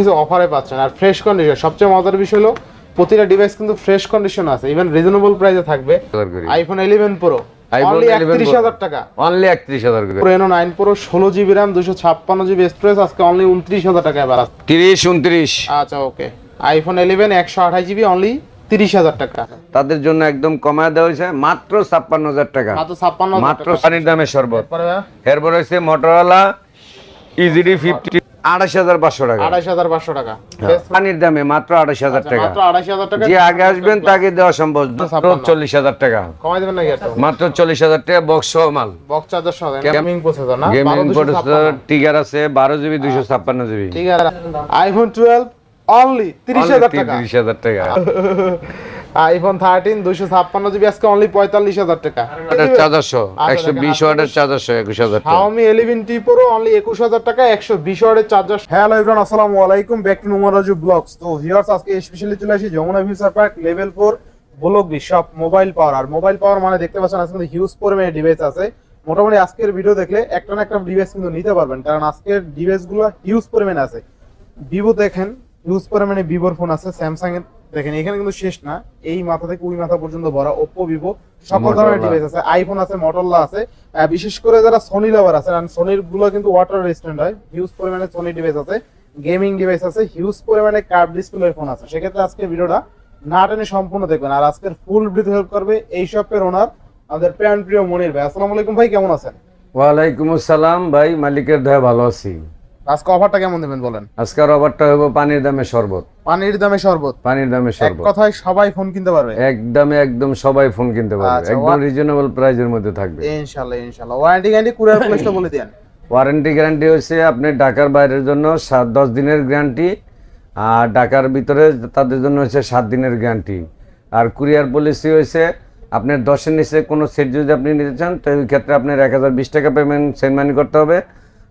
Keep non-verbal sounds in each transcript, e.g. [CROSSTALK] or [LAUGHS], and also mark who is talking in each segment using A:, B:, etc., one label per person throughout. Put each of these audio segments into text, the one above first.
A: কিছু অফারে পাচ্ছেন। আর ফ্রেশ কন্ডিশন সবচেয়ে মজার বিষয় হলো প্রতিটা ডিভাইস কিন্তু ফ্রেশ কন্ডিশন আছে। ইভেন রিজনেবল প্রাইসে থাকবে। আইফোন ইলেভেন প্রো
B: iPhone 11
A: একত্রিশ
B: Pro।
A: হাজার টাকা।
B: অনলি একত্রিশ হাজার
A: নাইন প্রো ষোলো জিবি র্যাম দুশো ছাপ্পান্ন জিবি স্টোরেজ আজকে অনলি উনত্রিশ হাজার টাকায় বাড়া
B: তিরিশ উনত্রিশ।
A: আচ্ছা ওকে আইফোন ইলেভেন একশো আঠাশ জিবি অনলি তিরিশ হাজার টাকা।
B: তাদের জন্য একদম কমায় দেওয়া হয়েছে মাত্র ছাপ্পান্ন হাজার টাকা।
A: মাত্র ছাপ্পান্ন
B: মাত্র পানির দামে শরবত। এরপর? হচ্ছে মোটরওয়ালা ইজিডি ফিফটি আড়াইশ হাজার পাঁচশো টাকা।
A: আড়াইশ হাজার পাঁচশো টাকা।
B: পানির দামে মাত্র আড়াইশ হাজার টাকা।
A: আড়াইশ হাজার টাকা
B: যে আগে আসবেন তাকে দেওয়া সম্ভব। চল্লিশ হাজার টাকা।
A: কমাই দেবেন নাকি
B: মাত্র চল্লিশ হাজার টাকা বক্স সহ মাল।
A: বক্স চার্জার সহ গেমিং প্রসেসর না?
B: গেমিং প্রসেসর টিগার আছে বারো জিবি দুইশো ছাপ্পান্ন জিবি
A: ঠিক আছে। আইফোন টুয়েলভ অনলি তিরিশ হাজার টাকা।
B: তিরিশ হাজার টাকা। [LAUGHS]
A: আইফোন থার্টিন দুশো ছাপ্পান্ন জিবি আজকে অনলি পঁয়তাল্লিশ হাজার টাকা।
B: চার্জারশো একশো বিশ ওয়াটের চার্জারশো একুশ হাজার টাকা।
A: Xiaomi 11 T Pro অনলি 21000 টাকা 120 ওয়াটের চার্জার হ্যালো এভরিওয়ান আসসালামু আলাইকুম। ব্যাক টু নুমারাজু ব্লগস তো ভিউয়ার্স আজকে স্পেশালি চলে আসি Jamuna future park level 4 block B shop mobile power আর মোবাইল পাওয়ার মানে দেখতে পাচ্ছেন আজকে কিন্তু হিউজ পরিমাণে ডিভাইস আছে। মোটামুটি আজকের ভিডিও দেখলে একটা না একটা ডিভাইস কিন্তু নিতে পারবেন কারণ আজকের ডিভাইসগুলো হিউজ পরিমাণে আছে। ভিভো দেখেন হিউজ পরিমাণে ভিভোর ফোন আছে স্যামসাং এর। দেখেন এখানে কিন্তু শেষ না। এই মাথা থেকে ওই মাথা পর্যন্ত ভরা ওপ্পো ভিভো সকল ধরনের ডিভাইস আছে। আইফোন আছে মটোরোলা আছে। বিশেষ করে যারা সোনি লাভার আছে কারণ সোনিরগুলো কিন্তু ওয়াটার রেজিস্ট্যান্ট হয়। হিউজ পরিমাণে সোনি ডিভাইস আছে গেমিং ডিভাইস আছে হিউজ পরিমাণে কার্ভ ডিসপ্লে ফোন আছে। সেক্ষেত্রে আজকের ভিডিওটা না টেনে সম্পূর্ণ দেখবেন। আর আজকের ফুল ব্রিথ হেল্প করবে এই শপের ওনার আমাদের প্যান প্রিয় মনির ভাই। আসসালামু আলাইকুম ভাই কেমন আছেন?
B: ওয়ালাইকুম আসসালাম ভাই মালিকের দয়া ভালো আছি।
A: আজকে অফারটা কেমন দেবেন বলেন?
B: আজকের অফারটা হব পানির দামে শরবত।
A: পানির দামে শরবত?
B: পানির দামে শরবত।
A: কথায় সবাই ফোন কিনতে পারবে?
B: একদমে একদম সবাই ফোন কিনতে পারবে।
A: আচ্ছা,
B: একদম রিজনেবল প্রাইজের মধ্যে থাকবে।
A: ইনশাআল্লাহ ইনশাআল্লাহ। ওয়ারেন্টি গ্যারান্টি কুরিয়ার প্লেসটা বলে দেন।
B: ওয়ারেন্টি গ্যারান্টি হচ্ছে আপনি ঢাকার বাইরের জন্য সাত দশ দিনের গ্যারান্টি আর ঢাকার ভিতরে তাদের জন্য হচ্ছে সাত দিনের গ্যারান্টি আর কুরিয়ার পলিসি হয়েছে আপনার দশের নিচে কোনো সেট যদি আপনি নিতে চান তো ওই ক্ষেত্রে আপনার এক হাজার বিশ টাকা পেমেন্ট সেন্ড মানি করতে হবে।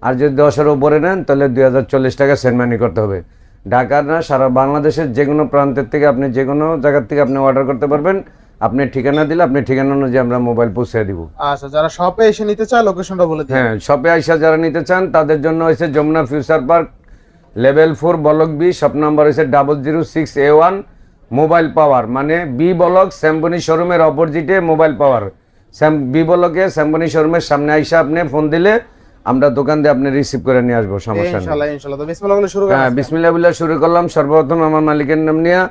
B: আর যদি দশের উপরে নেন তাহলে দুই হাজার চল্লিশ টাকা সেন্ড মানি করতে হবে। ঢাকার না সারা বাংলাদেশের যে কোনো প্রান্তের থেকে আপনি যে কোনো জায়গার থেকে আপনি অর্ডার করতে পারবেন। আপনি ঠিকানা দিলে আপনি ঠিকানা অনুযায়ী আমরা মোবাইল পৌঁছে দিব।
A: আচ্ছা যারা শপে এসে নিতে চায় লোকেশনটা বলে দিন।
B: হ্যাঁ শপে আইসা যারা নিতে চান তাদের জন্য হয়েছে Jamuna future park level four block B shop number হয়েছে double zero six A one mobile power মানে বি বলক স্যাম্বনি শোরুমের অপোজিটে মোবাইল পাওয়ার স্যাম বি বলকে স্যাম্বনি শোরুমের সামনে আইসা আপনি ফোন দিলে আমরা দোকান দিয়ে আপনি রিসিভ করে নিয়ে আসব সমস্যা
A: ইনশাআল্লাহ ইনশাআল্লাহ তো বিসমিল্লাহ বলে শুরু
B: হ্যাঁ বিসমিল্লাহ শুরু করলাম। সর্বপ্রথম আমার মালিকের নাম নিয়ে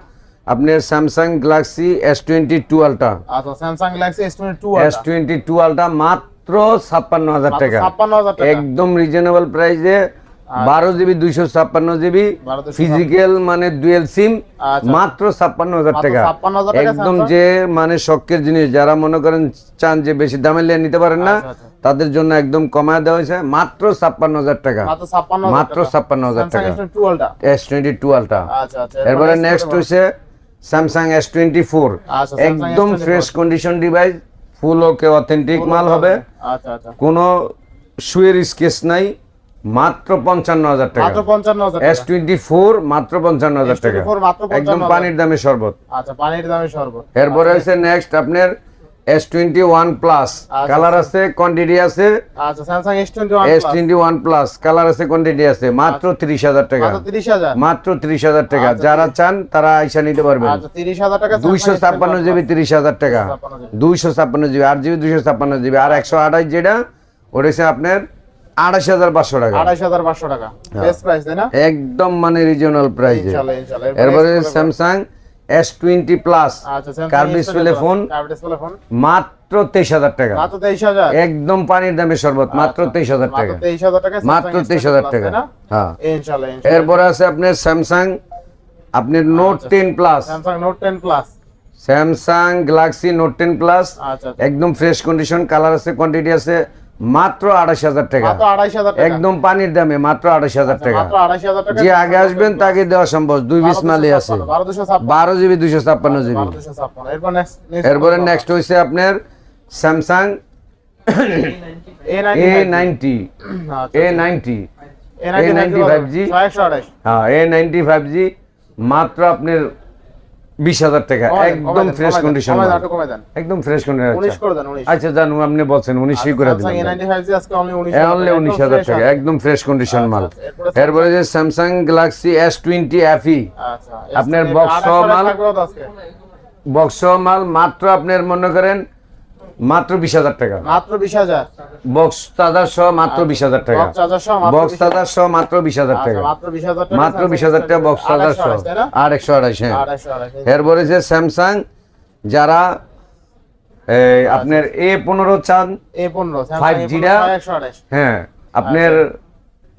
B: আপনার Samsung Galaxy S twenty two ultra
A: আচ্ছা Samsung Galaxy S22
B: S twenty two ultra মাত্র ছাপ্পান্ন হাজার টাকা।
A: 56000 টাকা।
B: একদম রিজনেবল প্রাইসে বারো জিবি দুইশো ছাপ্পান্ন জিবি ফিজিক্যাল মানে ডুয়েল সিম
A: আচ্ছা।
B: মাত্র ছাপ্পান্ন হাজার টাকা। একদম যে মানে শখের জিনিস যারা মনে করেন চান যে বেশি দামে নিয়ে নিতে পারেন না
A: আচ্ছা, আচ্ছা।
B: তাদের জন্য একদম কমায় দেওয়া হয়েছে মাত্র ছাপ্পান্ন হাজার টাকা।
A: মাত্র ছাপ্পান্ন
B: হাজার
A: টাকা।
B: 56,000
A: Samsung
B: টাকা।
A: S22 আলটা
B: এস টোয়েন্টি টু আলটা
A: আচ্ছা
B: এরপরে নেক্সট হচ্ছে স্যামসাং এস টোয়েন্টি ফোর একদম fresh condition device full okay authentic মাল হবে। কোনো শুয়ের স্কেচ নাই। মাত্র পঞ্চান্ন হাজার টাকা।
A: মাত্র 55000
B: এস টোয়েন্টি ফোর মাত্র পঞ্চান্ন হাজার টাকা। একদম পানির দামে শরবত।
A: আচ্ছা পানির দামে শরবত।
B: এরপরে হচ্ছে নেক্সট আপনার এস টোয়েন্টি ওয়ান প্লাস
A: আচ্ছা,
B: কালার আছে কোয়ান্টিটি আছে।
A: আচ্ছা Samsung S21
B: S twenty one plus colour আছে কোয়ান্টিটি আছে। মাত্র তিরিশ হাজার টাকা।
A: মাত্র 30000
B: তিরিশ হাজার টাকা। যারা চান তারা আইসা নিতে পারবেন।
A: আচ্ছা 30000 টাকা
B: দুইশো ছাপ্পান্ন জিবি তিরিশ হাজার টাকা।
A: 256
B: দুইশো ছাপ্পান্ন জিবি আট জিবি দুইশো ছাপ্পান্ন জিবি। আর একশো আঠাশ যেটা ওটা হচ্ছে আপনার আড়াইশ হাজার পাঁচশো টাকা।
A: 28500 টাকা। বেস্ট প্রাইস তাই না?
B: একদম মানে প্রাইসে এরপরে স্যামসাং এস টোয়েন্টি প্লাস
A: আচ্ছা
B: ডিসপ্লে ফোন মাত্র তেইশ হাজার টাকা।
A: মাত্র 23000
B: একদম পানির দামে শরবত মাত্র তেইশ হাজার টাকা।
A: মাত্র 23000 টাকা
B: মাত্র তেইশ হাজার টাকা। হ্যাঁ। এরপরে আছে আপনার স্যামসাং আপনার note ten plus
A: note 10 plus
B: Samsung Galaxy note ten plus
A: আচ্ছা আচ্ছা।
B: একদম ফ্রেশ কন্ডিশন কালার আছে কোয়ান্টিটি আছে। মাত্র আড়াইশ হাজার টাকা।
A: মাত্র 28000 টাকা।
B: একদম পানির দামে মাত্র আড়াইশ হাজার টাকা।
A: 28000 টাকা
B: যে আগে আসবেন তাকে দেওয়া সম্ভব। দুই বিশ মালই আছে। বারো জিবি দুইশো ছাপ্পান্ন জিবি।
A: 12256 নেক্সট
B: এরপরে নেক্সট হয়েছে আপনার Samsung A ninety A ninety A ninety five G হ্যাঁ এ নাইনটি ফাইভ জি মাত্র আপনার বিশ হাজার টাকা একদম ফ্রেশ কন্ডিশন। একদম ফ্রেশ কন্ডিশন। আচ্ছা জানু আপনি বলছেন উনিশই করে
A: Samsung
B: দিলেন
A: A95 জি আজকে only 19
B: অনলি উনিশ হাজার টাকা একদম ফ্রেশ কন্ডিশন মাল
A: আচ্ছা, এরপরে
B: যে স্যামসাং গ্যালাক্সি এস টোয়েন্টি
A: আচ্ছা,
B: আপনার
A: হাজার
B: মাল? বক্স মাল মাত্র আপনার মনে করেন মাত্র বিশ হাজার টাকা।
A: মাত্র 20000
B: বক্স চার্জার সহ মাত্র বিশ হাজার টাকা।
A: বক্স চার্জার সহ মাত্র
B: বক্স
A: 20,000
B: চার্জার সহ মাত্র বিশ হাজার
A: আচ্ছা,
B: টাকা।
A: মাত্র 20000 টাকা
B: মাত্র বিশ হাজার টাকা বক্স চার্জার সহ। আর একশো আড়াইশ হ্যাঁ। এরপরে যে স্যামসাং যারা এই আপনার এ পনেরো চান
A: A15 Samsung
B: 5G
A: A15
B: টা?
A: 128
B: হ্যাঁ আপনার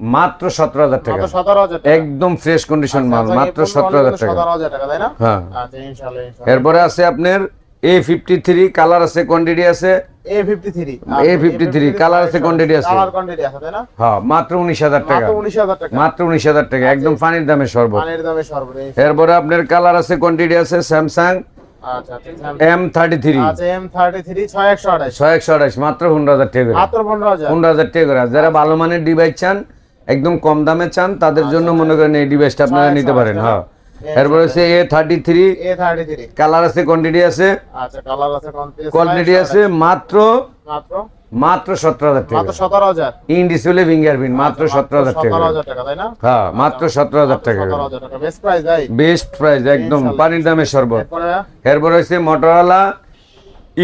B: মাত্র সতেরো হাজার টাকা।
A: মাত্র 17000
B: একদম ফ্রেশ কন্ডিশন মাল মাত্র সতেরো হাজার টাকা।
A: 17000 টাকা তাই না?
B: হ্যাঁ।
A: আচ্ছা
B: এরপরে আছে আপনার এ ফিফটি থ্রি কালার আছে কোয়ান্টিটি আছে?
A: A53
B: A53 কালার আছে, quantity আছে।
A: কালার কোয়ান্টিটি আছে
B: হ্যাঁ মাত্র উনিশ হাজার টাকা।
A: মাত্র 19000 টাকা।
B: মাত্র উনিশ হাজার টাকা একদম পানির দামে সর্বত
A: পানির দামে সর্বনিম্ন
B: এরপরে আপনার কালার আছে কোয়ান্টিটি আছে স্যামসাং
A: আচ্ছা আচ্ছা Samsung-
B: এম থার্টি থ্রি
A: আচ্ছা M33 6128
B: ছয় একশো আঠাশ। মাত্র পনেরো হাজার টাকা করে।
A: মাত্র 15000
B: পনেরো হাজার টাকা যারা ভালো মানের ডিভাইস চান একদম কম দামে চান তাদের জন্য মনে করেন এই ডিভাইসটা আপনারা নিতে পারেন হ্যাঁ। এরপরে হচ্ছে A thirty three
A: A33
B: colour আছে কোয়ান্টিটি আছে।
A: আচ্ছা কোয়ান্টিটি
B: কোয়ান্টিটি আছে মাত্র
A: মাত্র?
B: মাত্র সতেরো হাজার টাকা।
A: মাত্র 17000
B: ইন ডিসপ্লে ফিঙ্গারপ্রিন্ট মাত্র সতেরো হাজার টাকা।
A: 17000 টাকা তাই না?
B: হ্যাঁ মাত্র সতেরো হাজার টাকা।
A: বেস্ট প্রাইস
B: একদম পানির দামে সর্বত
A: এরপর?
B: হচ্ছে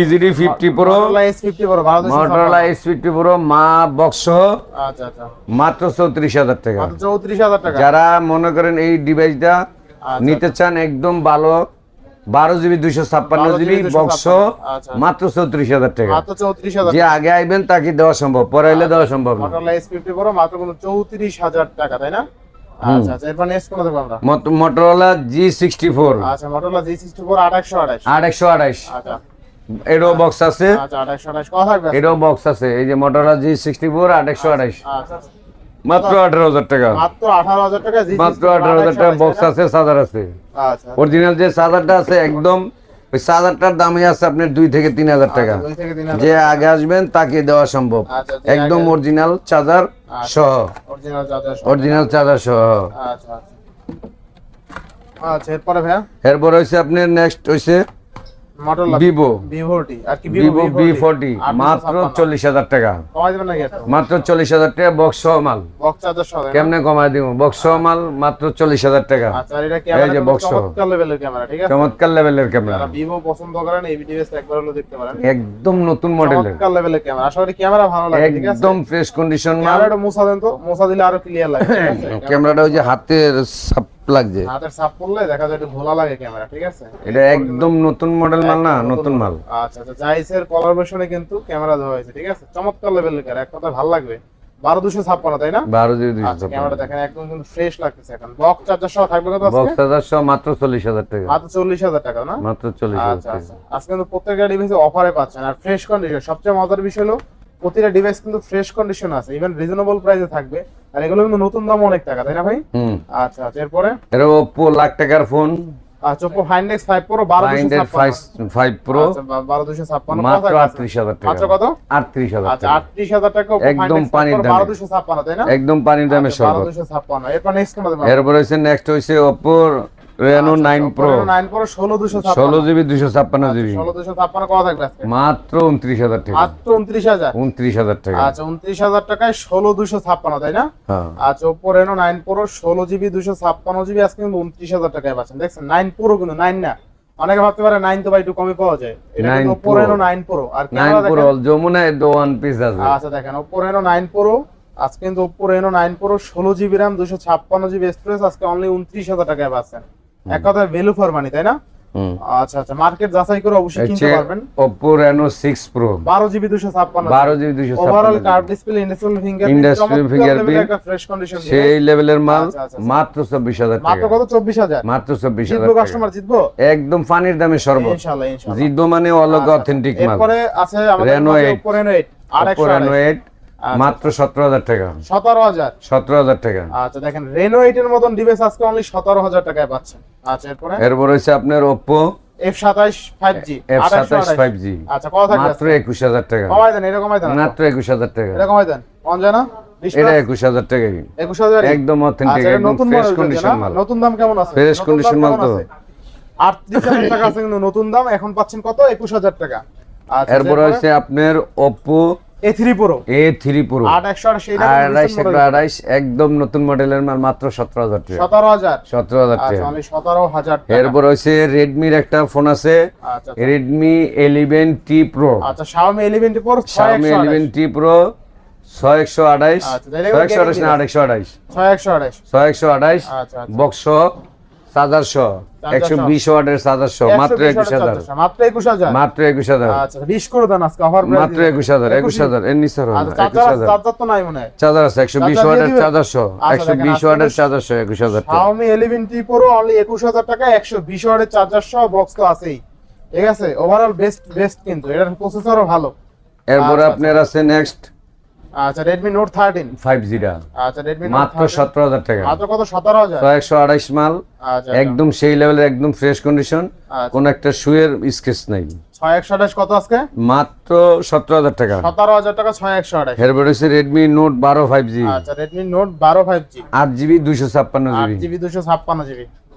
B: ইজিডি fifty pro
A: Motorola S50 Pro ভালো দিচ্ছে
B: এস ফিফটি প্রো মা বক্স
A: আচ্ছা আচ্ছা।
B: মাত্র চৌত্রিশ হাজার টাকা।
A: মাত্র 34000 টাকা।
B: যারা মনে করেন এই ডিভাইসটা
A: আচ্ছা।
B: নিতে চান একদম ভালো বারো জিবি দুইশো ছাপ্পান্ন জিবি বক্স
A: 256 আচ্ছা।
B: মাত্র চৌত্রিশ হাজার টাকা। যে আগে আইবেন তাকে দেওয়া সম্ভব পরে হইলে দেওয়া সম্ভব না।
A: Motorola S50 Pro মাত্র কোনো 34000 টাকা তাই না? আচ্ছা আচ্ছা
B: মোটরোলা জি সিক্সটি ফোর
A: আচ্ছা Motorola G64 2828
B: আট একশো আঠাইশ
A: আচ্ছা।
B: এরও বক্স আছে।
A: আচ্ছা 2828 কত থাকবে
B: এরও বক্স আছে। এই যে মোটরোলা জি সিক্সটি ফোর আট একশো
A: আচ্ছা।
B: মাত্র আঠারো হাজার টাকা।
A: মাত্র 18000 টাকা G64
B: মাত্র আঠারো হাজার টাকা বক্স আছে চার্জার আছে।
A: আচ্ছা
B: অরিজিনাল যে চার্জারটা আছে একদম ওই চার্জারটার দামই আছে আপনার দুই থেকে তিন হাজার টাকা।
A: হাজার
B: যে আগে আসবেন তাকে দেওয়া সম্ভব।
A: আচ্ছা,
B: একদম অরিজিনাল চার্জার সহ।
A: অরিজিনাল চার্জার
B: অরিজিনাল সহ।
A: আচ্ছা আচ্ছা। আচ্ছা এরপরে ভাইয়া?
B: এরপর হয়েছে আপনার নেক্সট হয়েছে ভিভো
A: V40 আর
B: ভিভো বি ফোরটি মাত্র চল্লিশ হাজার টাকা।
A: কমাই দেবেন নাকি একটু
B: মাত্র চল্লিশ হাজার টাকা বক্স মাল।
A: বক্স চার্জার সহ তাই না?
B: কেমনে কমায় দিব? বক্স মাল মাত্র চল্লিশ হাজার টাকা।
A: আচ্ছা
B: যে
A: চমৎকার লেভেলের ক্যামেরা ভিভো পছন্দ করেন এই একবার হলো দেখতে পারেন।
B: একদম নতুন মডেলের
A: লেভেলের ক্যামেরা আসলে ক্যামেরা ভালো লাগে
B: একদম ফ্রেশ কন্ডিশন মাল।
A: ক্যামেরাটা মুছা দেন তো মুছা দিলে আরও ক্লিয়ার লাগে
B: ক্যামেরাটা [LAUGHS] ওই যে হাতের লাগছে।
A: হাতের সাপ করলে দেখা যায় একটু ভোলা লাগে ক্যামেরা ঠিক আছে?
B: এটা একদম নতুন মডেল মাল না নতুন মাল।
A: আচ্ছা আচ্ছা জাইসের কিন্তু ক্যামেরা দেওয়া হয়েছে ঠিক আছে? চমৎকার লেভেলের ক্যামেরা এক কথা ভালো লাগবে। বারো দুশো ছাপ্পান্ন তাই না?
B: বারো দুইশো
A: আচ্ছা ক্যামেরা দেখেন একদম কিন্তু ফ্রেশ লাগতেছে এখন। বক্স চার্জার সহ থাকবে কত
B: বক্স
A: আজকে
B: সহ মাত্র চল্লিশ হাজার টাকা।
A: মাত্র চল্লিশ হাজার টাকা না?
B: মাত্র চল্লিশ হাজার
A: আচ্ছা আচ্ছা। আজকে কিন্তু প্রত্যেকটা ডিভাইসে অফারে পাচ্ছেন। আর ফ্রেশ কন্ডিশন সবচেয়ে মজার বিষয় হলো প্রতিটা ডিভাইস কিন্তু ফ্রেশ কন্ডিশন আছে ইভেন রিজনেবল প্রাইসে থাকবে। আর এগুলো কিন্তু নতুন দাম অনেক টাকা তাই না ভাই? আচ্ছা আচ্ছা এরপরে?
B: এটা ওপো লাখ টাকার ফোন
A: আচ্ছা ওপো ফাইন্ডেক্স ফাইভ প্রো বারো দুশো
B: ফাইন্ডেড
A: ছাপ্পান্ন।
B: ফাইভ প্রো
A: আচ্ছা,
B: মাত্র
A: কত আছে?
B: আটত্রিশ হাজার টাকা।
A: মাত্র কত?
B: আটত্রিশ হাজার
A: আচ্ছা
B: টাকা।
A: আটত্রিশ হাজার টাকা Oppo
B: একদম পানির দামে।
A: বারো দুশো ছাপ্পান্ন তাই না?
B: একদম পানির দামে
A: আচ্ছা, দুশো ছাপ্পান্ন। এরপর নেক্সট কোনটা
B: এরপর হচ্ছে নেক্সট হয়েছে ওপো রেনো প্রো
A: প্রো ষোলো ছাপ্পান্ন।
B: জিবি
A: কত থাকবে
B: মাত্র টাকা।
A: মাত্র আচ্ছা উনত্রিশ হাজার টাকায় ষোলো দুশো ছাপ্পান্ন তাই না?
B: হ্যাঁ।
A: আচ্ছা নাইন প্রো ষোলো জিবি দুশো ছাপ্পান্ন জিবি আজকে কিন্তু টাকায় পাচ্ছেন। দেখছেন না। অনেকে ভাবতে পারে নাইন তো ভাই একটু কমে পাওয়া যায়। এটা
B: 9
A: কিন্তু ওপো
B: Pro।
A: আর ক্যামেরা দেখেন।
B: যমুনা ওয়ান পিস আছে।
A: আচ্ছা দেখেন রেনো নাইন প্রো আজকে কিন্তু ওপো রেনো নাইন প্রো ষোলো জিবি দুশো ছাপ্পান্ন জিবি স্টোরেজ আজকে অনলি উনত্রিশ হাজার টাকায় পাচ্ছেন। এক কথায় ভ্যালু ফর মানি তাই না? আচ্ছা আচ্ছা মার্কেট যাচাই করে অবশ্যই কিনতে পারবেন। ওভারঅল ডিসপ্লে ইন্ডাস্ট্রিয়াল ফিঙ্গারপ্রিন্ট একটা ফ্রেশ কন্ডিশন
B: সেই লেভেলের মাল
A: আচ্ছা, আচ্ছা, আচ্ছা।
B: মাত্র চব্বিশ হাজার
A: মাত্র কত? চব্বিশ হাজার।
B: মাত্র চব্বিশ হাজার
A: জিতবো কাস্টমার জিতবো?
B: একদম পানির দামে সর্বত
A: ইনশাআল্লাহ ইনশাআল্লাহ
B: জিতবো মানে অলগ অথেন্টিক মাল।
A: এরপরে আছে আমাদের
B: Reno
A: কাছে
B: 8
A: Oppo Reno 8 আর
B: ওপো রেনো এইট মাত্র সতেরো হাজার টাকা।
A: সতেরো হাজার।
B: সতেরো হাজার টাকা।
A: আচ্ছা দেখেন রেনো এইট এর মতন ডিভাইস আজকে অনলি সতেরো হাজার টাকায় পাচ্ছেন। আচ্ছা এরপরে?
B: এরপর টাকা।
A: কমাই দেন
B: একদম অথেন্টিক কন্ডিশন মাল।
A: নতুন দাম কেমন আছে? কিন্তু নতুন দাম এখন পাচ্ছেন কত? 21000 টাকা। আচ্ছা
B: এরপর? হইছে আপনার
A: Oppo
B: এরপর হইছে Redmi একটা ফোন আছে Redmi 11T Pro
A: আচ্ছা Xiaomi 11T Pro
B: Xiaomi 11T Pro
A: 6128
B: 6128 না 128
A: 6128
B: 6128
A: আচ্ছা
B: বক্স একশো বিশ ওয়াটের চার্জারশো মাত্র
A: 120
B: একুশ হাজার।
A: মাত্র 21000
B: মাত্র একুশ হাজার।
A: আচ্ছা 20 করে দেন আজকে অফার
B: মাত্র একুশ হাজার একুশ হাজার এর নিচে
A: আচ্ছা
B: একুশ
A: চার্জার
B: হাজার।
A: চার্জার তো নাই মনে হয়।
B: চার্জার আছে একশো বিশ
A: চার্জার
B: ওয়াটের
A: আচ্ছা,
B: একশো বিশ ওয়াটের চার্জারশো একুশ হাজার টাকা
A: Xiaomi 11T Pro অনলি 21000 টাকা 120 ওয়াটের চার্জার সহ বক্স তো আছেই। ঠিক আছে? ওভারঅল বেস্ট বেস্ট কিন্তু এটার প্রসেসরও ভালো।
B: এরপরে
A: আচ্ছা,
B: আপনার আছে নেক্সট
A: আচ্ছা Redmi Note 13
B: 5G
A: আচ্ছা Redmi Note
B: মাত্র 17000 টাকা।
A: মাত্র কত? 17000
B: 128 মাল।
A: আচ্ছা, আচ্ছা
B: একদম সেই লেভেলের একদম ফ্রেশ কন্ডিশন কোন একটা শুয়ের স্কেচ নাই।
A: 6128 কত আজকে?
B: মাত্র 17000 টাকা।
A: 17000 টাকা 6128
B: এরপর হচ্ছে Redmi Note 12 5G
A: আচ্ছা Redmi Note 12 5G
B: 8GB 256GB 8GB 256GB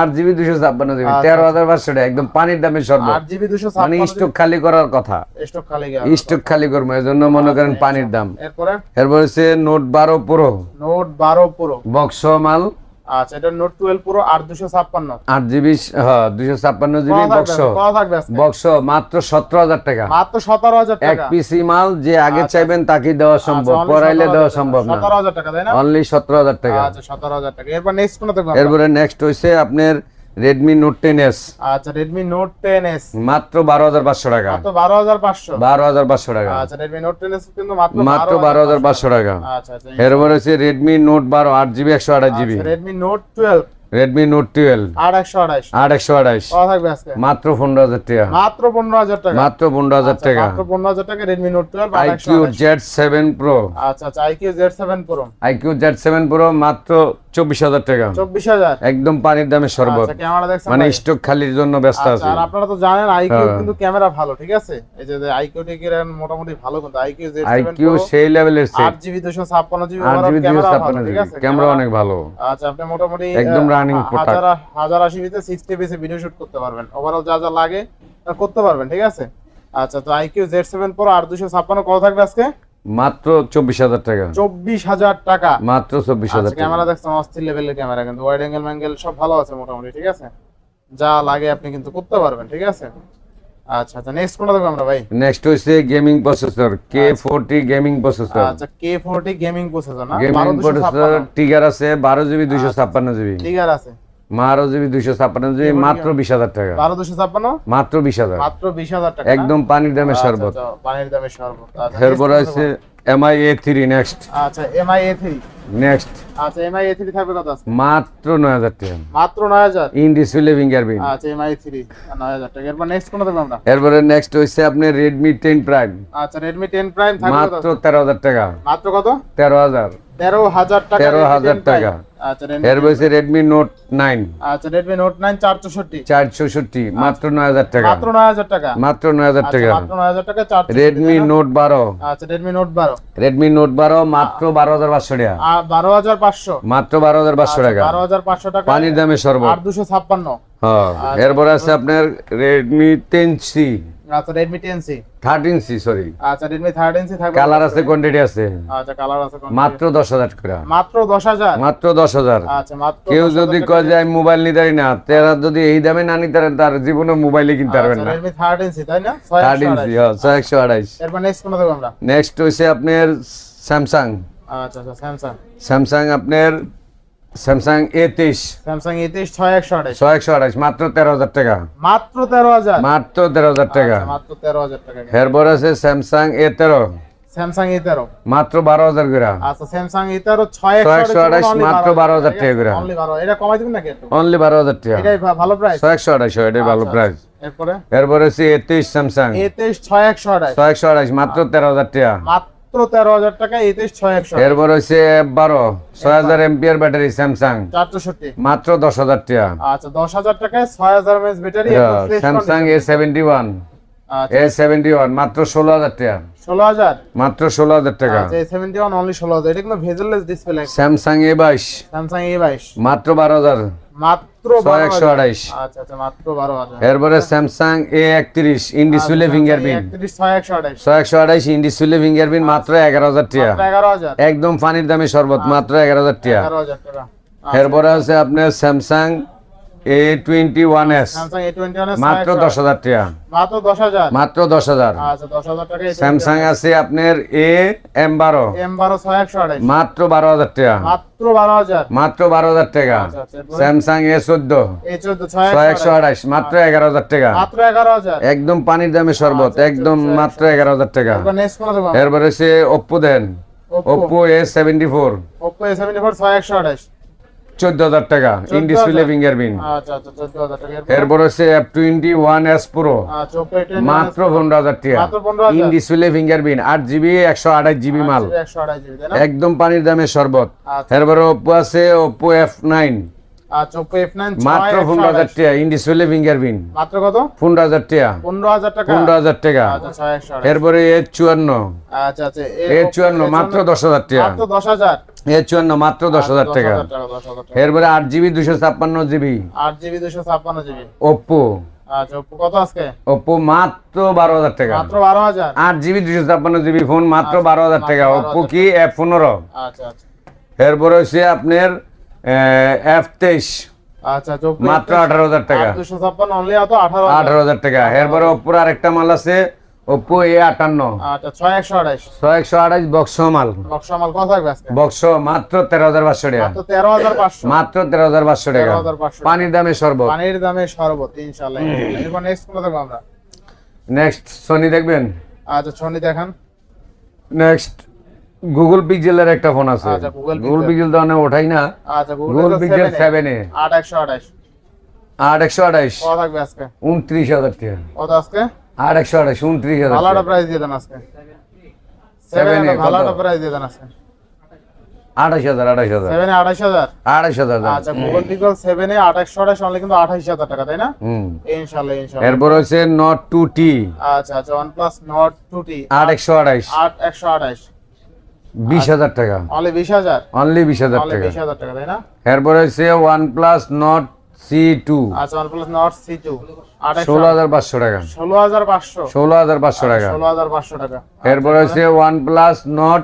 A: আট
B: জিবি
A: দুশো ছাপ্পান্ন জিবি আচ্ছা,
B: তেরো হাজার পাঁচশো টাকা একদম পানির দামে শরবত
A: আট জিবি দুশো
B: মানে স্টক খালি করার কথা।
A: স্টক খালি
B: স্টক খালি করব এই জন্য মনে করেন পানির দাম।
A: এরপরে?
B: এরপর হচ্ছে নোট বারো প্রো।
A: নোট বারো পুরো।
B: বক্স মাল।
A: আচ্ছা এটা নোট টুয়েলভ পুরো আট দুশো ছাপ্পান্ন।
B: হ্যাঁ দুশো ছাপ্পান্ন জিবি
A: কত
B: বক্স
A: থাকবে?
B: বক্স মাত্র সতেরো হাজার টাকা।
A: মাত্র সতেরো হাজার
B: এক পিসি মাল যে আগে চাইবেন তাকে দেওয়া সম্ভব পরাইলে দেওয়া সম্ভব না।
A: সতেরো হাজার টাকা তাই না?
B: অনলি সতেরো হাজার টাকা।
A: আচ্ছা সতেরো হাজার টাকা। এরপর নেক্সট কোনটা
B: এরপরে নেক্সট হইছে আপনার রেডমি নোট টেন এস
A: আচ্ছা রেডমি নোট টেন এস
B: মাত্র বারো হাজার পাঁচশো টাকা।
A: মাত্র বারো হাজার পাঁচশো?
B: বারো হাজার পাঁচশো টাকা।
A: আচ্ছা রেডমি নোট টেন এস কিন্তু মাত্র
B: বারো হাজার পাঁচশো। টাকা।
A: আচ্ছা এরপর
B: এরপরে হচ্ছে রেডমি নোট বারো আট জিবি একশো আঠাশ GB
A: Redmi note twelve
B: Redmi note twelve
A: আট একশো
B: একশো মাত্র পনেরো হাজার টাকা।
A: মাত্র পনেরো হাজার টাকা।
B: মাত্র পনেরো হাজার
A: আচ্ছা,
B: টাকা।
A: মাত্র পনেরো হাজার টাকা Redmi note twelve
B: iQOO Z seven pro
A: আচ্ছা আচ্ছা iQOO Z seven pro
B: iQOO Z seven pro মাত্র চব্বিশ হাজার টাকা।
A: চব্বিশ হাজার।
B: একদম পানির দামে শরবত।
A: আচ্ছা ক্যামেরা
B: মানে স্টক খালির জন্য ব্যস্ত
A: আচ্ছা,
B: আছে।
A: আর আপনারা তো জানেন আইকিউ
B: হ্যাঁ।
A: কিন্তু ক্যামেরা ভালো ঠিক আছে? এই যে আইকিউ মোটামুটি ভালো কিন্তু আইকিউ জেড
B: আইকিউ সেই লেভেলের সেট
A: জিবি ক্যামেরা ঠিক আছে?
B: ক্যামেরা অনেক ভালো।
A: আচ্ছা আপনি মোটামুটি
B: একদম
A: আহ,
B: প্রোডাক্ট
A: হা-
B: product।
A: হাজার আশি সিক্সটি পিসে ভিডিও শুট করতে পারবেন। ওভারঅল যা যা লাগে তা করতে পারবেন ঠিক আছে? আচ্ছা তো আইকিউ জেড সেভেন প্রো আর দুশো ছাপ্পান্ন কত থাকবে আজকে?
B: মাত্র চব্বিশ হাজার টাকা।
A: চব্বিশ হাজার টাকা।
B: মাত্র চব্বিশ হাজার
A: আচ্ছা ক্যামেরা দেখছেন অস্থির লেভেলের ক্যামেরা কিন্তু ওয়াইড অ্যাঙ্গেল ম্যাঙ্গেল সব ভালো আছে মোটামুটি ঠিক আছে? যা লাগে আপনি কিন্তু করতে পারবেন ঠিক আছে? আচ্ছা আচ্ছা নেক্সট কোনটা দেখব আমরা ভাই?
B: নেক্সট হচ্ছে gaming processor K forty gaming processor
A: আচ্ছা কে ফোরটি গেমিং প্রসেসর না?
B: গেমিং প্রসেসর টিগার আছে বারো জিবি দুইশো ছাপ্পান্ন জিবি।
A: ক্লিয়ার আছে।
B: বারো জিবি দুইশো ছাপ্পান্ন জিবি মাত্র বিশ হাজার টাকা।
A: বারো দুশো ছাপ্পান্ন?
B: মাত্র বিশ হাজার।
A: মাত্র বিশ হাজার টাকা
B: একদম পানির দামে
A: আচ্ছা,
B: শরবত।
A: আচ্ছা, পানির দামে শরবত।
B: এরপর আছে এমআই এ থ্রি নেক্সট
A: আচ্ছা এমআই এ থ্রি।
B: নেক্সট
A: আচ্ছা এমআই এ থ্রি থাকবে কত আছে?
B: মাত্র নয় হাজার টাকা।
A: মাত্র নয় হাজার?
B: ইন ডিসপ্লে ফিঙ্গারপ্রিন্ট
A: আচ্ছা এমআই থ্রি নয় হাজার টাকা। এরপর নেক্সট কোনটা দেখব আমরা?
B: এরপরে নেক্সট হচ্ছে আপনার রেডমি টেন প্রাইম
A: আচ্ছা রেডমি টেন প্রাইম
B: মাত্র তেরো হাজার টাকা।
A: মাত্র কত?
B: তেরো হাজার।
A: তেরো হাজার টাকা
B: 13,000
A: Redmi 10 Prime।
B: টাকা।
A: আচ্ছা
B: এর রেডমি নোট নাইন
A: আচ্ছা রেডমি নোট নাইন চার চৌষট্টি
B: চার চৌষট্টি মাত্র নয় হাজার টাকা।
A: মাত্র নয় হাজার টাকা।
B: মাত্র নয় হাজার
A: আচ্ছা,
B: টাকা।
A: মাত্র নয় হাজার টাকা চার
B: রেডমি নোট বারো।
A: আচ্ছা রেডমি নোট বারো।
B: রেডমি নোট বারো মাত্র বারো হাজার পাঁচশো টাকা।
A: আর বারো হাজার পাঁচশো।
B: মাত্র বারো হাজার পাঁচশো টাকা।
A: বারো হাজার পাঁচশো টাকা।
B: পানির দামে শরবত
A: আট দুশো ছাপ্পান্ন।
B: হ্যাঁ এরপর আছে আপনার রেডমি টেন সি
A: আচ্ছা সি
B: থার্টিন সি সরি
A: আচ্ছা থার্টিন সি থাকবে।
B: কালার আছে কোয়ান্টিটি আছে।
A: আচ্ছা কালার আছে
B: মাত্র দশ হাজার টাকা।
A: মাত্র দশ হাজার?
B: মাত্র দশ হাজার।
A: আচ্ছা মাত্র
B: কেউ যদি কয় যে আমি মোবাইল নিতে না তারা যদি এই দামে না নিতে পারেন তার জীবনে মোবাইলে কিনতে পারবেন না।
A: রেডমি থার্টিন সি তাই না? ছয় একশো
B: থার্টিন
A: আঠাশ।
B: সি হ্যাঁ ছয় একশো আঠাইশ
A: এরপর নেক্সট কোনটা দেবো আমরা?
B: নেক্সট হচ্ছে আপনার স্যামসাং
A: আচ্ছা আচ্ছা স্যামসাং
B: স্যামসাং আপনার স্যামসাং এ তেইশ
A: স্যামসাং এ তেইশ ছয় একশো আঠাশ।
B: ছয় একশো আঠাইশ মাত্র তেরো হাজার টাকা।
A: মাত্র তেরো হাজার।
B: মাত্র তেরো হাজার টাকা।
A: আচ্ছা, মাত্র তেরো হাজার টাকা
B: এরপর আছে স্যামসাং এ তেরো
A: স্যামসাং এ তেরো
B: মাত্র বারো হাজার করে
A: আচ্ছা স্যামসাং এ তেরো ছয়
B: একশো আঠাশ মাত্র বারো হাজার টাকা করে
A: অনলি বারো। এটা কমাই দিবেন নাকি একটু?
B: অনলি বারো হাজার টাকা।
A: এটাই ভা- ভালো প্রাইস
B: ছয় একশো আঠাশ এটাই ভালো প্রাইস
A: এরপরে?
B: এরপর আছে এ তেইশ স্যামসাং
A: এ তেইশ ছয় একশো আঠাশ।
B: ছয় একশো আঠাশ মাত্র তেরো হাজার টাকা।
A: মাত্র মাত্র তেরো হাজার টাকা এতে ছয় একশো
B: এরপর হচ্ছে বারো ছয় হাজার এমপিআর ব্যাটারি স্যামসাং
A: চারশোষট্টি।
B: মাত্র দশ হাজার টাকা।
A: আচ্ছা দশ হাজার টাকায় ছয় হাজার MS battery
B: Samsung A seventy one A seventy one মাত্র ষোলো হাজার টাকা।
A: ষোলো হাজার?
B: মাত্র ষোলো হাজার টাকা।
A: আচ্ছা এই সেভেন্টি ওয়ান অনলি ষোলো হাজার। এটা কিন্তু ভেজেললেস ডিসপ্লে
B: স্যামসাং এ বাইশ।
A: স্যামসাং এ বাইশ।
B: মাত্র বারো হাজার।
A: মাত্র
B: ছয়
A: বারো
B: একশো আঠাইশ।
A: আচ্ছা আচ্ছা মাত্র বারো হাজার।
B: এরপরে স্যামসাং এ একত্রিশ ইন ডিসপ্লে ফিঙ্গারপ্রিন্ট
A: ছয় একশো আঠাইশ
B: ছয় একশো আঠাইশ। ইন ডিসপ্লে ফিঙ্গারপ্রিন্ট মাত্র এগারো হাজার টাকা।
A: এগারো হাজার।
B: একদম পানির দামে শরবত মাত্র এগারো হাজার টাকা। এরপরে আছে আপনার স্যামসাং
A: A21s
B: মাত্র 10000 টাকা।
A: মাত্র 10000
B: মাত্র 10000
A: আচ্ছা
B: 10000 আছে আপনার
A: A M12 M12
B: মাত্র 12000 টাকা।
A: মাত্র 12000
B: মাত্র 12000 টাকা। স্যামসাং
A: A14
B: A14 6128 মাত্র 11000 টাকা।
A: মাত্র 11000
B: একদম পানির দামে শরবত। একদম মাত্র 11000 টাকা। এরপরে সে Oppo দেন।
A: Oppo A74 Oppo A74 6128
B: চোদ্দ হাজার টাকা ইন
A: 14,000
B: ডিসপ্লে ফিঙ্গারপ্রিন্ট
A: এরপর?
B: আছে হচ্ছে F twenty one S pro
A: আচ্ছা ওপো
B: মাত্র পনেরো হাজার টাকা।
A: মাত্র 15,000
B: ইন ডিসপ্লে ফিঙ্গারপ্রিন্ট আট জিবি একশো আঠাশ জিবি মাল। একদম পানির দামে শরবত।
A: আচ্ছা।
B: এরপরে ওপো আছে ওপ্পো এফ নাইন
A: আচ্ছা ওপো
B: মাত্র টাকা ইন ডিসপ্লে ফিঙ্গারপ্রিন্ট
A: কত?
B: টাকা।
A: টাকা?
B: টাকা।
A: আচ্ছা
B: এরপরে
A: আচ্ছা আচ্ছা
B: টাকা।
A: দশ হাজার।
B: টাকা। এরপরে আট জিবি দুশো ছাপ্পান্ন জিবি।
A: আট জিবি দুশো ছাপ্পান্ন জিবি।
B: ওপ্পো
A: আচ্ছা ওপো
B: ওপ্পো মাত্র বারো হাজার টাকা। আট জিবি দুশো ছাপ্পান্ন জিবি ফোন মাত্র বারো হাজার টাকা।
A: মাত্র
B: ওপ্পো কি পনেরো?
A: আচ্ছা আচ্ছা।
B: এরপরে হচ্ছে আপনার এফ তেইশ
A: আচ্ছা
B: মাত্র আঠারো হাজার টাকা।
A: আঠারো
B: হাজার। টাকা। এরপরে ওপ্পোর আরেকটা মাল আছে ওপ্পো এ আটান্ন
A: আচ্ছা ছয় একশো আঠাইশ
B: ছয় একশো আঠাশ বক্স মাল। বক্স মাত্র তেরো হাজার পাঁচশো টাকা।
A: মাত্র তেরো হাজার পাঁচশো।
B: টাকা।
A: 13,500
B: পানির দামে শরবত।
A: পানির দামে শরবত ইনশাল্লাহ নেক্সট
B: সোনি দেখবেন?
A: আচ্ছা ছনি দেখান।
B: নেক্সট গুগল পিক্সেলের একটা ফোন আছে।
A: আচ্ছা,
B: গুগল পিক্সেল তো অনেক ওঠাই না।
A: আচ্ছা
B: Google pixel
A: pixel
B: seven A.
A: আট একশো আঠাইশ
B: আট একশো আঠাইশ
A: কত থাকবে আজকে?
B: উনত্রিশ হাজার টাকা।
A: কত আজকে?
B: আট একশো আঠাইশ উনত্রিশ হাজার
A: ভালো প্রাইস দিয়ে দেন আজকে। সেভেন
B: এ
A: ভালো প্রাইস দিয়ে দেন আজকে।
B: আঠাইশ হাজার আঠাইশ হাজার।
A: সেভেনে আঠাইশ হাজার?
B: আঠাইশ হাজার
A: আচ্ছা গুগল পিক্সেল সেভেনে আঠাইশশো আঠাইশ অনলি কিন্তু আঠাইশ হাজার টাকা তাই না?
B: হুম।
A: ইনশাল্লাহ ইনশাল্লাহ
B: এরপর হচ্ছে নট টু টি
A: আচ্ছা আচ্ছা one plus Nord two T
B: আট একশো আঠাইশ
A: আট একশো আঠাইশ
B: বিশ হাজার টাকা।
A: অনলি বিশ হাজার?
B: অনলি বিশ হাজার টাকা।
A: বিশ হাজার টাকা তাই না?
B: এরপর হচ্ছে one plus Nord C two
A: আচ্ছা one plus Nord C two
B: ষোলো হাজার পাঁচশো টাকা।
A: ষোলো হাজার পাঁচশো।
B: ষোলো হাজার পাঁচশো টাকা।
A: ষোলো হাজার পাঁচশো টাকা।
B: এরপর হচ্ছে OnePlus Nord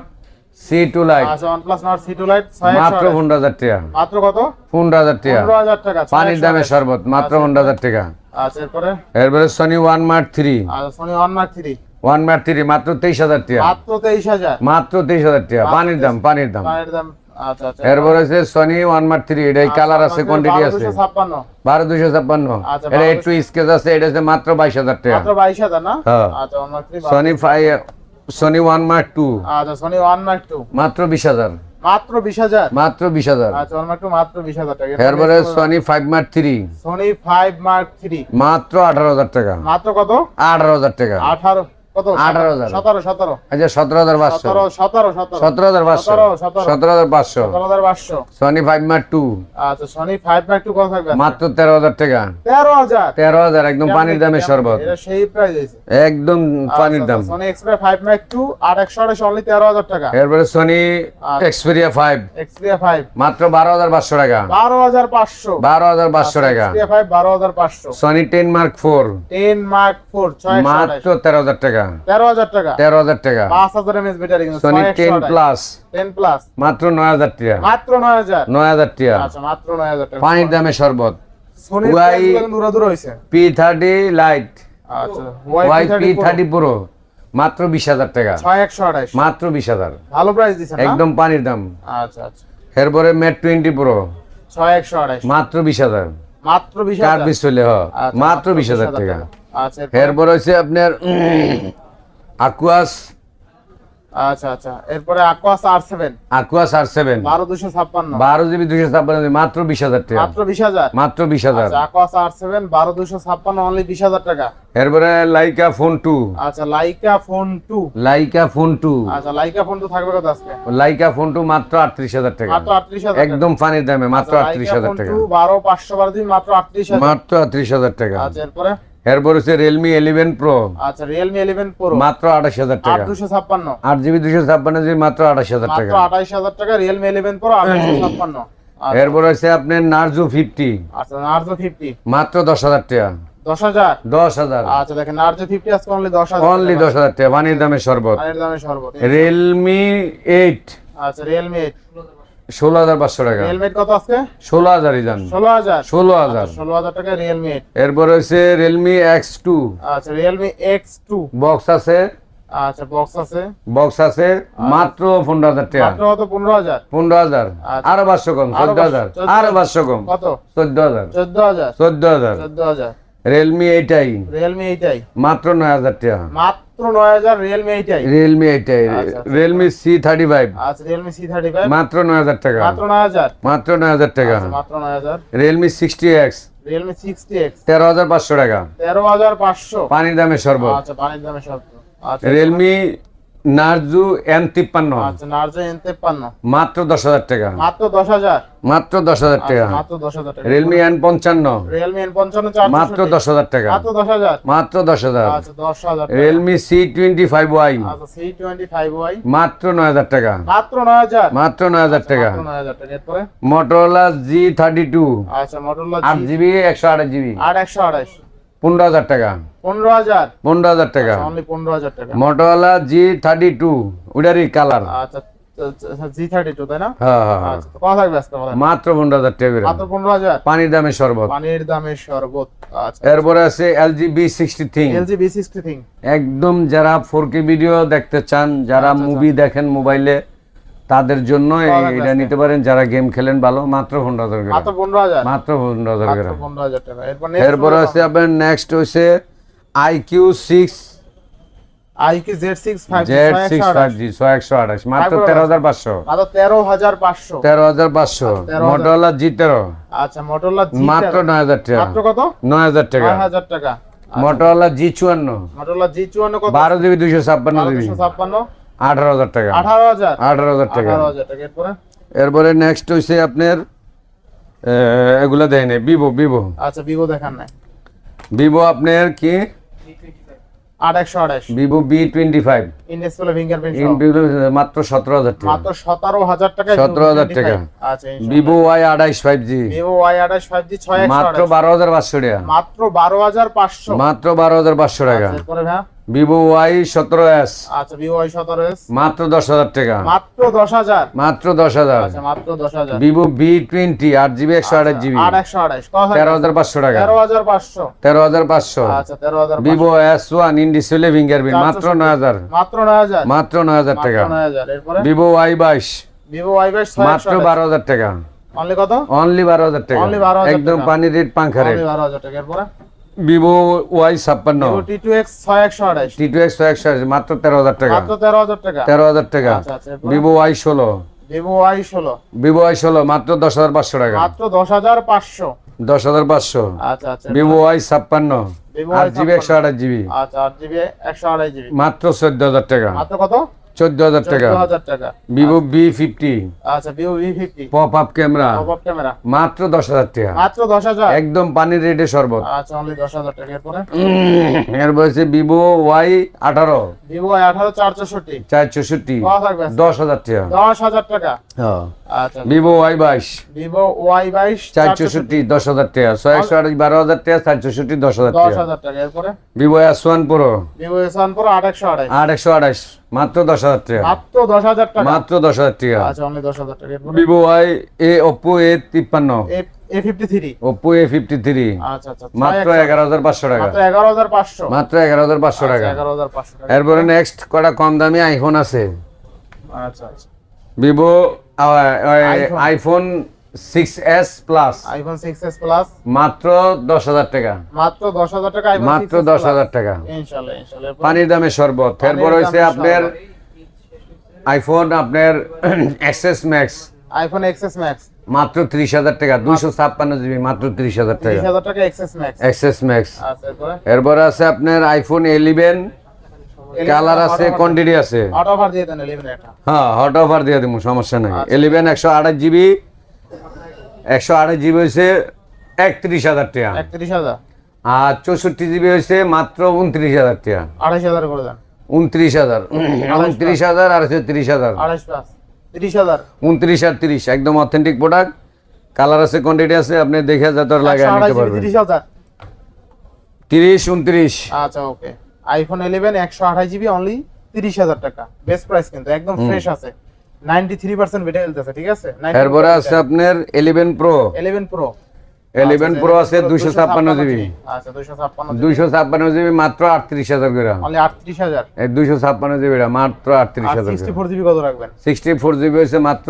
B: C two lite
A: আচ্ছা OnePlus Nord C two lite
B: মাত্র। পনেরো হাজার টাকা।
A: মাত্র কত?
B: পনেরো হাজার টাকা।
A: পনেরো হাজার টাকা
B: পানির দামে। শরবত মাত্র পনেরো হাজার টাকা।
A: আচ্ছা এরপরে?
B: এরপরে সনি ওয়ান থ্রি
A: আচ্ছা Sony one three
B: one mark three মাত্র তেইশ হাজার টাকা
A: মাত্র তেইশ হাজার।
B: মাত্র তেইশ হাজার টাকা পানির দাম পানির দাম।
A: পানির দাম আচ্ছা আচ্ছা।
B: এরপর হচ্ছে সনি ওয়ান মার্ক থ্রি এটাই কালার আছে কোয়ান্টিটি আছে। বারো দুশো ছাপ্পান্ন।
A: আচ্ছা,
B: এটা একটু স্কেচ আছে এটা হচ্ছে মাত্র বাইশ হাজার টাকা
A: বাইশ হাজার না? One mark three
B: Sony five Sony one mark two
A: আচ্ছা সোনি ওয়ান মার্ক টু
B: মাত্র বিশ হাজার।
A: মাত্র বিশ হাজার?
B: মাত্র বিশ হাজার।
A: ওয়ান মাত্র বিশ হাজার টাকা।
B: এরপরে Sony five mark three
A: Sony five mark three
B: মাত্র আঠারো হাজার টাকা।
A: মাত্র কত?
B: আঠারো হাজার টাকা।
A: আঠারো
B: আচ্ছা
A: আচ্ছা
B: মাত্র তেরো হাজার টাকা।
A: তেরো হাজার।
B: একদম পানির দামে
A: আছে
B: একদম পানির দাম।
A: অনলি তেরো হাজার টাকা।
B: এরপরে সনি এক্সপেরিয়া ফাইভ মাত্র বারো হাজার পাঁচশো টাকা।
A: বারো হাজার পাঁচশো।
B: বারো হাজার পাঁচশো টাকা।
A: এক্সপ্রিয়া ফাইভ বারো হাজার পাঁচশো।
B: Sony ten mark four
A: ten mark four
B: মাত্র তেরো হাজার টাকা।
A: টাকা।
B: টাকা।
A: এমএস ব্যাটারি কিন্তু
B: প্লাস
A: প্লাস
B: মাত্র নয় হাজার টাকা।
A: মাত্র নয় হাজার।
B: টাকা।
A: আচ্ছা মাত্র নয় হাজার টাকা।
B: পানির দামে শরবত।
A: সোনি
B: ওয়াই-
A: দূরা দূর হয়েছে
B: লাইট
A: আচ্ছা
B: ওয়াই প্রো মাত্র টাকা। মাত্র
A: ভালো প্রাইস দিচ্ছে
B: একদম পানির দাম।
A: আচ্ছা আচ্ছা।
B: এরপরে মেট টোয়েন্টি প্রো মাত্র বিশ হাজার।
A: মাত্র বিশ হাজার।
B: চলে হ। মাত্র বিশ হাজার টাকা।
A: এরপরে-
B: এরপর হচ্ছে আপনার আকুয়াস
A: আচ্ছা আচ্ছা এরপরে Aquos R seven
B: Aquos R seven
A: বারো দুশো ছাপ্পান্ন।
B: বারো জিবি দুশো ছাপ্পান্ন মাত্র বিশ হাজার টাকা।
A: মাত্র বিশ হাজার?
B: মাত্র বিশ হাজার।
A: আচ্ছা আকুয়াস আর সেভেন বারো দুশো ছাপ্পান্ন অনলি বিশ হাজার টাকা।
B: এরপরে লাইকা ফোন টু।
A: আচ্ছা Leica phone two.
B: Leica phone two.
A: আচ্ছা লাইকা ফোন টু থাকবে কত আজকে?
B: লাইকা ফোন টু মাত্র আটত্রিশ হাজার টাকা।
A: মাত্র আটত্রিশ হাজার
B: একদম ফানির দামে মাত্র আটত্রিশ হাজার টাকা।
A: বারো পাঁচশো বারো দিন মাত্র আটত্রিশ হাজার।
B: মাত্র আটত্রিশ হাজার টাকা।
A: আচ্ছা এরপরে?
B: এরপর হচ্ছে রিয়েলমি ইলেভেন প্রো
A: আচ্ছা রিয়েলমি ইলেভেন প্রো
B: মাত্র আঠাশ হাজার টাকা।
A: দুশো ছাপ্পান্ন।
B: আট জিবি দুশো ছাপ্পান্ন জিবি মাত্র আঠাশ হাজার টাকা।
A: আঠাইশ হাজার টাকা রিয়েলমি ইলেভেন প্রো আঠাইশো ছাপ্পান্ন। আচ্ছা,
B: এরপর হচ্ছে আপনার নার্জো ফিফটি
A: আচ্ছা নার্জো ফিফটি
B: মাত্র দশ হাজার টাকা।
A: দশ হাজার?
B: দশ হাজার।
A: আচ্ছা দেখেন নার্জো ফিফটি আজকে অনলি দশ হাজার
B: অনলি দশ হাজার টাকা পানির দামে শরবত।
A: পানির দামে সর্বত
B: রিয়েলমি এইট
A: আচ্ছা রিয়েলমি
B: ষোলো হাজার পাঁচশো টাকা।
A: রিয়েলমি কত আজকে?
B: ষোলো হাজারই যান
A: ষোলো হাজার?
B: ষোলো হাজার।
A: ষোলো হাজার টাকা রিয়েলমি
B: এরপর হচ্ছে রিয়েলমি এক্স টু
A: আচ্ছা রিয়েলমি এক্স টু
B: বক্স আছে।
A: আচ্ছা বক্স আছে।
B: বক্স আছে। মাত্র পনেরো হাজার টাকা।
A: মাত্র কত? পনেরো হাজার?
B: পনেরো হাজার।
A: আচ্ছা।
B: আরও পাঁচশো কম চোদ্দ হাজার। আরও পাঁচশো কম।
A: কত?
B: চোদ্দ হাজার।
A: চোদ্দ হাজার।
B: চোদ্দ হাজার।
A: চোদ্দ হাজার।
B: রিয়েলমি এইটাই
A: রিয়েলমি এইটাই
B: মাত্র নয় হাজার টাকা।
A: মাত্র রিয়েলমি এইটাই
B: রিয়েলমি
A: আচ্ছা, আচ্ছা।
B: রিয়েলমি সি থার্টি ফাইভ
A: আচ্ছা রিয়েলমি
B: মাত্র নয় হাজার টাকা।
A: মাত্র নয় হাজার।
B: টাকা।
A: আচ্ছা,
B: Realme sixty X
A: Realme sixty X
B: তেরো হাজার পাঁচশো টাকা।
A: তেরো হাজার পাঁচশো।
B: পানির দামে সর্ব।
A: আচ্ছা পানির দামে সব আচ্ছা
B: রিয়েলমি নার্জু তিপ্পান্ন।
A: আচ্ছা এন তেপ্পান্ন।
B: মাত্র দশ হাজার টাকা।
A: মাত্র দশ হাজার?
B: মাত্র দশ হাজার টাকা।
A: আচ্ছা, মাত্র দশ হাজার টাকা।
B: রিয়েলমি এন পঞ্চান্ন।
A: রিয়েলমি এন পঞ্চান্ন
B: মাত্র দশ হাজার টাকা।
A: মাত্র দশ হাজার?
B: মাত্র দশ হাজার।
A: আচ্ছা দশ হাজার
B: Realme C twenty five Y
A: আচ্ছা সি টোয়েন্টি ফাইভ ওয়াই
B: মাত্র নয় হাজার টাকা।
A: মাত্র নয় হাজার?
B: মাত্র নয় হাজার টাকা।
A: হাজার টাকা।
B: মোটরোলা জি থার্টি টু
A: আচ্ছা মোটরলা
B: আট জিবি একশো আঠাশ জিবি
A: আর একশো আড়াইশ।
B: পনেরো হাজার টাকা।
A: পনেরো হাজার?
B: পনেরো হাজার টাকা।
A: অনলি পনেরো হাজার টাকা।
B: মোটরোলা জি থার্টি টু ওটারই কালার
A: আচ্ছা। আচ্ছা আচ্ছা।
B: এরপরে আছে LG B sixty
A: LG B sixty thing
B: একদম যারা ফোর কে ভিডিও দেখতে চান যারা
A: আচ্ছা,
B: মুভি দেখেন মোবাইলে তাদের জন্য এটা নিতে পারেন যারা গেম খেলেন ভালো মাত্র পনেরো হাজার
A: মাত্র পনেরো হাজার?
B: মাত্র পনেরো
A: টাকা। এরপরে
B: আছে আপনার নেক্সট হচ্ছে iQOO six
A: iQOO Z six five
B: Z six five G ছয় একশো আঠাশ। মাত্র তেরো হাজার পাঁচশো।
A: মাত্র তেরো হাজার পাঁচশো।
B: তেরো হাজার পাঁচশো। মোটরলা জি তেরো।
A: আচ্ছা মোটরলা
B: মাত্র নয় হাজার টাকা।
A: মাত্র কত?
B: নয় হাজার টাকা।
A: হাজার টাকা।
B: মোটরলা জি চুয়ান্ন।
A: মোটরলা জি চুয়ান্ন
B: বারো জিবি দুইশো ছাপ্পান্ন জিবি।
A: ছাপ্পান্ন।
B: আঠারো হাজার টাকা।
A: আঠারো হাজার?
B: আঠারো হাজার টাকা।
A: আঠারো হাজার টাকা। এরপরে?
B: নেক্সট হইছে আপনার এগুলা দেয় নাই ভিভো ভিভো
A: আচ্ছা ভিভো দেখান নাই।
B: ভিভো আপনার কি? ভিভো বি টোয়েন্টি ফাইভ মাত্র সতেরো হাজার টাকা।
A: মাত্র সতেরো হাজার টাকা
B: 17,000 টাকা।
A: আচ্ছা
B: ভিভো ওয়াই আঠাইশ ফাইভ জি
A: ভিভো ওয়াই আঠাশ ফাইভ জি ছয়
B: মাত্র বারো হাজার পাঁচশো টাকা।
A: মাত্র বারো হাজার পাঁচশো।
B: মাত্র বারো হাজার পাঁচশো টাকা।
A: আচ্ছা,
B: ভিভো ওয়াই সতেরো এস।
A: আচ্ছা ভিভো ওয়াই সতেরো এস।
B: মাত্র দশ হাজার টাকা।
A: মাত্র দশ হাজার?
B: মাত্র দশ হাজার।
A: আচ্ছা মাত্র দশ হাজার।
B: ভিভো বি টোয়েন্টি আট জিবি একশো আঠাশ জিবি।
A: একশো আঠাশ
B: তেরো হাজার পাঁচশো টাকা।
A: তেরো হাজার পাঁচশো।
B: তেরো হাজার পাঁচশো।
A: আচ্ছা তেরো হাজার
B: Vivo S one in display fingerprint মাত্র নয় হাজার।
A: মাত্র নয় হাজার?
B: মাত্র নয় হাজার টাকা। ভিভো ওয়াই বাইশ।
A: ভিভো ওয়াই বাইশ
B: মাত্র বারো হাজার টাকা।
A: অনলি কত?
B: অনলি বারো হাজার টাকা। একদম পানি রেট পাঙ্খা রেট।
A: বারো হাজার টাকা। এরপরে?
B: ভিভো ওয়াই ছাপ্পান্ন।
A: ভিভো টি টু এক্স ছয় একশো আঠাশ।
B: টি টু এক্স একশো মাত্র তেরো হাজার টাকা।
A: মাত্র তেরো হাজার টাকা।
B: তেরো হাজার টাকা।
A: আচ্ছা আচ্ছা
B: ভিভো ওয়াই ষোলো।
A: ভিভো ওয়াই ষোলো।
B: ভিভো ওয়াই ষোলো মাত্র দশ হাজার পাঁচশো টাকা।
A: মাত্র দশ হাজার পাঁচশো।
B: দশ হাজার পাঁচশো।
A: আচ্ছা আচ্ছা
B: ভিভো ওয়াই ছাপ্পান্ন।
A: ভিভো
B: আট জিবি একশো আঠাশ জিবি।
A: আচ্ছা আট জিবি একশো আড়াই জিবি।
B: মাত্র চোদ্দ হাজার টাকা।
A: মাত্র কত?
B: চোদ্দ হাজার টাকা।
A: টাকা।
B: ভিভো বি ফিফটি
A: আচ্ছা Vivo fifty
B: pop up camera
A: top up camera
B: মাত্র দশ হাজার টাকা।
A: মাত্র দশ হাজার?
B: একদম পানির রেটে শরবত।
A: আচ্ছা অনলি দশ হাজার টাকা। এরপরে?
B: এর বয়সে ভিভো ওয়াই আঠারো।
A: ভিভো ওয়াই আঠারো চার চৌষট্টি।
B: চার চৌষট্টি। দশ হাজার টাকা।
A: দশ হাজার টাকা। আচ্ছা।
B: ভিভো ওয়াই বাইশ।
A: ভিভো ওয়াই বাইশ
B: চার চৌষট্টি দশ হাজার টাকা। ছয় একশো আঠাশ বারো হাজার টাকা চার চৌষট্টি দশ হাজার টাকা।
A: এরপরে?
B: Vivo S one pro
A: Vivo S one pro আট একশো আড়াই
B: আট একশো আঠাশ। মাত্র দশ হাজার টাকা।
A: মাত্র দশ হাজার টাকা।
B: মাত্র দশ হাজার টাকা।
A: আচ্ছা অনলি দশ হাজার টাকা।
B: Vivo Y A Oppo A তিপ্পান্ন।
A: A
B: Oppo A fifty three
A: আচ্ছা আচ্ছা
B: মাত্র এগারো। হাজার পাঁচশো টাকা।
A: মাত্র এগারো হাজার পাঁচশো।
B: পাঁচশো টাকা। এরপরে নেক্সট কটা কম দামি আইফোন আছে?
A: আচ্ছা আচ্ছা।
B: Vivo iPhone six S plus
A: iPhone six S plus
B: মাত্র দশ হাজার টাকা।
A: মাত্র দশ হাজার টাকা iPhone
B: মাত্র
A: 6s
B: দশ
A: Plus।
B: হাজার টাকা।
A: ইনশাল্লাহ ইনশাল্লাহ। এরপরে
B: পানির দামে শরবত। এরপর হয়েছে আপনার আইফোন আপনার XS max
A: iPhone XS max
B: মাত্র ত্রিশ হাজার টাকা দুইশো ছাপ্পান্ন জিবি মাত্র ত্রিশ হাজার
A: তিরিশ
B: টাকা
A: হাজার টাকা এক্সএস ম্যাক্স
B: এক্সএস ম্যাক্স
A: আচ্ছা এরপরে?
B: আছে আপনার আইফোন ইলেভেন কালার আছে কোয়ান্টিটি আছে।
A: আট অফার দিয়ে দেন ইলেভেন একটা।
B: হ্যাঁ হট অফার দিয়ে দেবো সমস্যা নাই।
A: আচ্ছা।
B: ইলেভেন একশো আঠাশ জিবি। একশো আঠাশ জিবি হয়েছে একত্রিশ হাজার টাকা।
A: একত্রিশ হাজার।
B: আর চৌষট্টি জিবি হয়েছে মাত্র উনত্রিশ হাজার টাকা।
A: আড়াইশ হাজার করে দেন।
B: উনত্রিশ হাজার। উনত্রিশ হাজার আর হচ্ছে তিরিশ হাজার।
A: তিরিশ হাজার।
B: উনত্রিশ আর তিরিশ একদম অথেন্টিক প্রোডাক্ট কালার আছে কোয়ান্টিটি আছে আপনি দেখে যত
A: আড়াইশ
B: নিতে পারবেন।
A: তিরিশ হাজার।
B: তিরিশ উনত্রিশ।
A: আচ্ছা ওকে আইফোন ইলেভেন একশো আঠাশ জিবি অনলি তিরিশ হাজার টাকা। বেস্ট প্রাইস কিন্তু একদম ফ্রেশ আছে। নাইনটি থ্রি পার্সেন্ট বেটে ফেলতেছে ঠিক আছে?
B: এরপরে আছে আপনার eleven pro
A: eleven pro
B: eleven pro আছে দুইশো ছাপ্পান্ন জিবি।
A: আচ্ছা দুইশো ছাপ্পান্ন
B: দুইশো ছাপ্পান্ন জিবি মাত্র আটত্রিশ হাজার করে।
A: অনলি আটত্রিশ হাজার।
B: এই দুইশো ছাপ্পান্ন জিবি মাত্র আটত্রিশ
A: আর
B: হাজার
A: সিক্সটি ফোর জিবি কত রাখবেন?
B: সিক্সটি ফোর জিবি হয়েছে মাত্র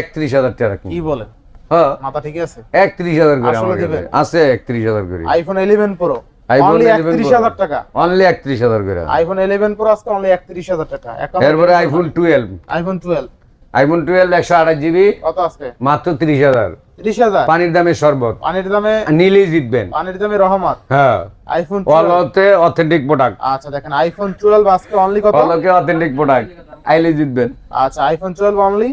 B: একত্রিশ হাজার টাকা
A: কি বলেন?
B: হ্যাঁ।
A: মাথা ঠিক আছে?
B: একত্রিশ হাজার করে
A: আসলে?
B: আছে একত্রিশ হাজার করে।
A: IPhone eleven pro
B: 11 Pro।
A: হাজার টাকা।
B: অনলি একত্রিশ হাজার করে।
A: আইফোন ইলেভেন প্রো আজকে অনলি একত্রিশ হাজার টাকা। এখন
B: এরপরে iPhone twelve
A: iPhone twelve
B: iPhone twelve একশো আঠাশ জিবি
A: কত আজকে?
B: মাত্র পানির দামে শরবত।
A: পানির দামে
B: নিলেই জিতবেন।
A: পানির দামে রহমত।
B: হ্যাঁ।
A: আইফোন
B: অলতে অথেন্টিক প্রোডাক্ট
A: আচ্ছা দেখেন আইফোন টুয়েলভ আজকে অনলি কত?
B: অলকে অথেন্টিক প্রোডাক্ট আইলে জিতবেন।
A: আচ্ছা iPhone twelve only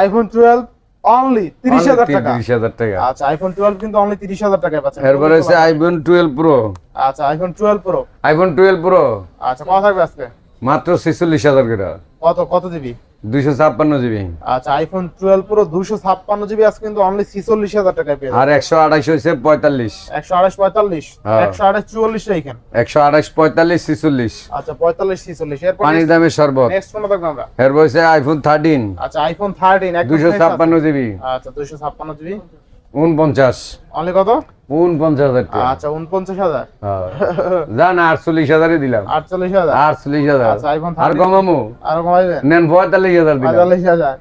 A: iPhone twelve only তিরিশ হাজার টাকা।
B: তিরিশ হাজার টাকা।
A: আচ্ছা আইফোন টুয়েলভ কিন্তু অনলি তিরিশ হাজার টাকায় পাচ্ছেন।
B: এরপরে আইফোন টুয়েলভ প্রো
A: আচ্ছা iPhone twelve pro
B: iPhone twelve pro
A: আচ্ছা কত থাকবে আজকে?
B: মাত্র ছেচল্লিশ হাজার করে।
A: কত কত জিবি
B: দুইশো ছাপ্পান্ন জিবি
A: আচ্ছা আইফোন টুয়েলভ প্রো দুশো ছাপ্পান্ন জিবি আজকে কিন্তু অনলি ছিচল্লিশ হাজার টাকায় পেয়ে
B: আর একশো আঠাশ হয়েছে পঁয়তাল্লিশ।
A: একশো আঠাশ পঁয়তাল্লিশ
B: হ্যাঁ।
A: একশো আঠাশ চুয়াল্লিশ এইখান
B: একশো আঠাশ পঁয়তাল্লিশ ছিচল্লিশ।
A: আচ্ছা পঁয়তাল্লিশ ছিচল্লিশ। এরপর
B: পানির দামে শরবত।
A: নেক্সট কোনটা দেখব আমরা।
B: হচ্ছে আইফোন থার্টিন
A: আচ্ছা আইফোন থার্টিন
B: দুইশো ছাপ্পান্ন জিবি
A: আচ্ছা দুইশো ছাপ্পান্ন জিবি
B: উনপঞ্চাশ
A: কত?
B: উনপঞ্চাশ হাজার
A: আচ্ছা উনপঞ্চাশ হাজার।
B: হ্যাঁ। যান আটচল্লিশ হাজারই দিলাম।
A: আটচল্লিশ হাজার?
B: আটচল্লিশ হাজার।
A: আচ্ছা,
B: আর
A: 13 কমাইবেন
B: নেন পঁয়তাল্লিশ হাজার
A: পঁয়তাল্লিশ হাজার।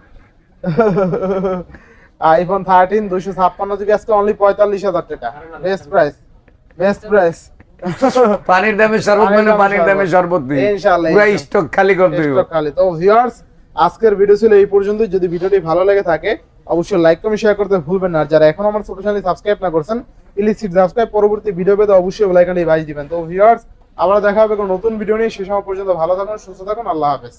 A: আইফোন থার্টিন ছাপ্পান্ন জিবি আজকে অনলি পঁয়তাল্লিশ হাজার টাকা। বেস্ট প্রাইস বেস্ট প্রাইস
B: পানির দামে শরবত মানে পানির দামে শরবত দিই
A: ইনশাআল্লাহ,
B: পুরো স্টক খালি করতে হইব।
A: খালি। তো ভিউয়ার্স আজকের ভিডিও ছিল এই পর্যন্ত যদি ভিডিওটি ভালো লেগে থাকে অবশ্যই লাইক কমেন্ট শেয়ার করতে ভুলবেন না। যারা এখন আমার ছোট চ্যানেল সাবস্ক্রাইব না করছেন প্লিজ সাবস্ক্রাইব পরবর্তী ভিডিও পেতে অবশ্যই লাইক আইকনটি বাজিয়ে দিবেন। তো ভিউয়ার্স আবার দেখা হবে কোনো নতুন ভিডিও নিয়ে। সে সময় পর্যন্ত ভালো থাকুন, সুস্থ থাকুন। আল্লাহ হাফেজ।